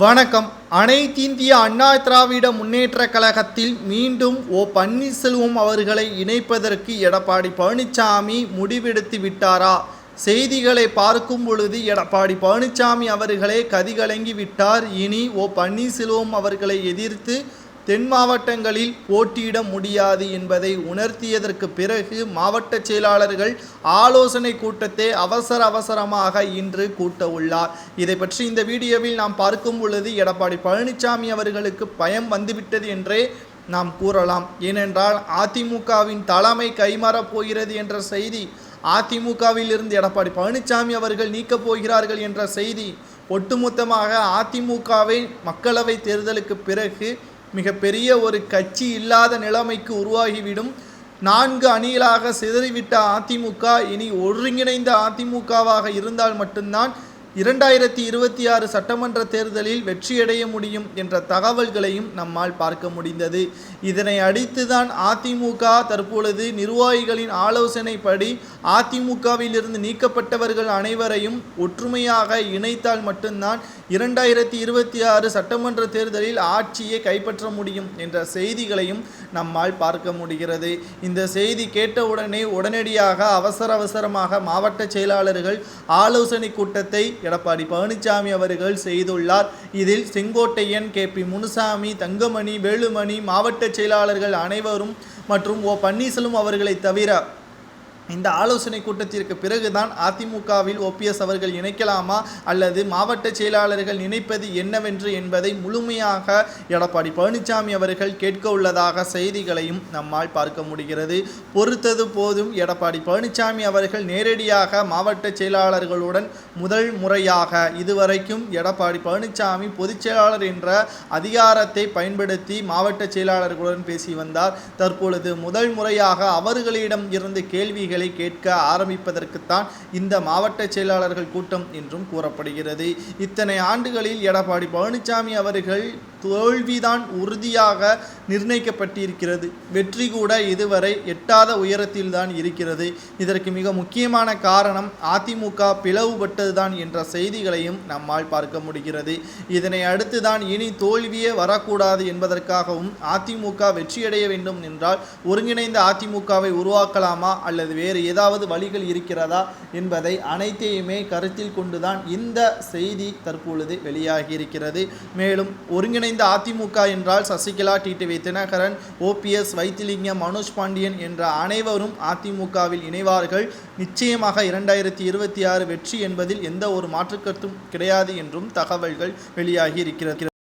வணக்கம். அனைத்திந்திய அண்ணா திராவிட முன்னேற்ற கழகத்தில் மீண்டும் ஓ பன்னீர்செல்வம் அவர்களை இணைப்பதற்கு எடப்பாடி பழனிசாமி முடிவெடுத்து விட்டாரா? செய்திகளை பார்க்கும் பொழுது எடப்பாடி பழனிசாமி அவர்களே கதிகலங்கி விட்டார். இனி ஓ பன்னீர்செல்வம் அவர்களை எதிர்த்து தென் மாவட்டங்களில் போட்டியிட முடியாது என்பதை உணர்த்தியதற்கு பிறகு மாவட்ட செயலாளர்கள் ஆலோசனை கூட்டத்தை அவசர அவசரமாக இன்று கூட்ட உள்ளார் இதை பற்றி இந்த வீடியோவில் நாம் பார்க்கும் பொழுது எடப்பாடி பழனிசாமி அவர்களுக்கு பயம் வந்துவிட்டது என்றே நாம் கூறலாம். ஏனென்றால் அதிமுகவின் தலைமை கைமாறப் போகிறது என்ற செய்தி அதிமுகவில் இருந்து எடப்பாடி பழனிசாமி அவர்கள் நீக்கப் போகிறார்கள் என்ற செய்தி ஒட்டுமொத்தமாக அதிமுகவை மக்களவை தேர்தலுக்கு பிறகு மிகப்பெரிய ஒரு கட்சி இல்லாத நிலைமைக்கு உருவாகிவிடும். நான்கு அணிகளாக சிதறிவிட்ட அதிமுக இனி ஒருங்கிணைந்த அதிமுகவாக இருந்தால் மட்டும்தான் இரண்டாயிரத்தி இருபத்தி ஆறு சட்டமன்ற தேர்தலில் வெற்றியடைய முடியும் என்ற தகவல்களையும் நம்மால் பார்க்க முடிந்தது. இதனை அடித்துதான் அதிமுக தற்பொழுது நிர்வாகிகளின் ஆலோசனைப்படி அதிமுகவிலிருந்து நீக்கப்பட்டவர்கள் அனைவரையும் ஒற்றுமையாக இணைத்தால் மட்டும்தான் இரண்டாயிரத்தி இருபத்தி ஆறு சட்டமன்ற தேர்தலில் ஆட்சியை கைப்பற்ற முடியும் என்ற செய்திகளையும் நம்மால் பார்க்க முடிகிறது. இந்த செய்தி கேட்டவுடனே உடனடியாக அவசர அவசரமாக மாவட்ட செயலாளர்கள் ஆலோசனை கூட்டத்தை எடப்பாடி பழனிசாமி அவர்கள் செய்துள்ளார். இதில் செங்கோட்டையன் கே. பி. முனுசாமி தங்கமணி வேலுமணி மாவட்ட செயலாளர்கள் அனைவரும் மற்றும் ஓ. பன்னீர்செல்வம் அவர்களை தவிர இந்த ஆலோசனை கூட்டத்திற்கு பிறகுதான் அதிமுகவில் ஓபிஎஸ் அவர்கள் இணைக்கலாமா அல்லது மாவட்ட செயலாளர்கள் நினைப்பது என்னவென்று என்பதை முழுமையாக எடப்பாடி பழனிசாமி அவர்கள் கேட்க உள்ளதாக செய்திகளையும் நம்மால் பார்க்க முடிகிறது. பொறுத்தது போதும் எடப்பாடி பழனிசாமி அவர்கள் நேரடியாக மாவட்ட செயலாளர்களுடன் முதல் முறையாக இதுவரைக்கும் எடப்பாடி பழனிசாமி பொதுச் செயலாளர் என்ற அதிகாரத்தை பயன்படுத்தி மாவட்ட செயலாளர்களுடன் பேசி வந்தார். தற்பொழுது முதல் முறையாக அவர்களிடம் இருந்து கேள்விகள் கேட்க ஆரம்பிப்பதற்குத்தான் இந்த மாவட்ட செயலாளர்கள் கூட்டம் என்றும் கூறப்படுகிறது. இத்தனை ஆண்டுகளில் எடப்பாடி பழனிசாமி அவர்கள் தோல்விதான் உறுதியாக நிர்ணயிக்கப்பட்டிருக்கிறது. வெற்றி கூட இதுவரை எட்டாத உயரத்தில்தான் இருக்கிறது. இதற்கு மிக முக்கியமான காரணம் அதிமுக பிளவுபட்டதுதான் என்ற செய்திகளையும் நம்மால் பார்க்க முடிகிறது. இதனை அடுத்துதான் இனி தோல்வியே வரக்கூடாது என்பதற்காகவும் அதிமுக வெற்றியடைய வேண்டும் என்றால் ஒருங்கிணைந்த அதிமுகவை உருவாக்கலாமா அல்லது வேறு ஏதாவது வழிகள் இருக்கிறதா என்பதை அனைத்தையுமே கருத்தில் கொண்டுதான் இந்த செய்தி தற்பொழுது வெளியாகி இருக்கிறது மேலும் ஒருங்கிணைந்த அதிமுக என்றால் சசிகலா டிடிவி தினகரன் ஓபிஎஸ் வைத்திலிங்கம் மனோஜ் பாண்டியன் என்ற அனைவரும் அதிமுகவில் இணைவார்கள். நிச்சயமாக இரண்டாயிரத்தி இருபத்தி ஆறு வெற்றி என்பதில் எந்த ஒரு மாற்றுக்கருத்தும் கிடையாது என்றும் தகவல்கள் வெளியாகி இருக்கிறது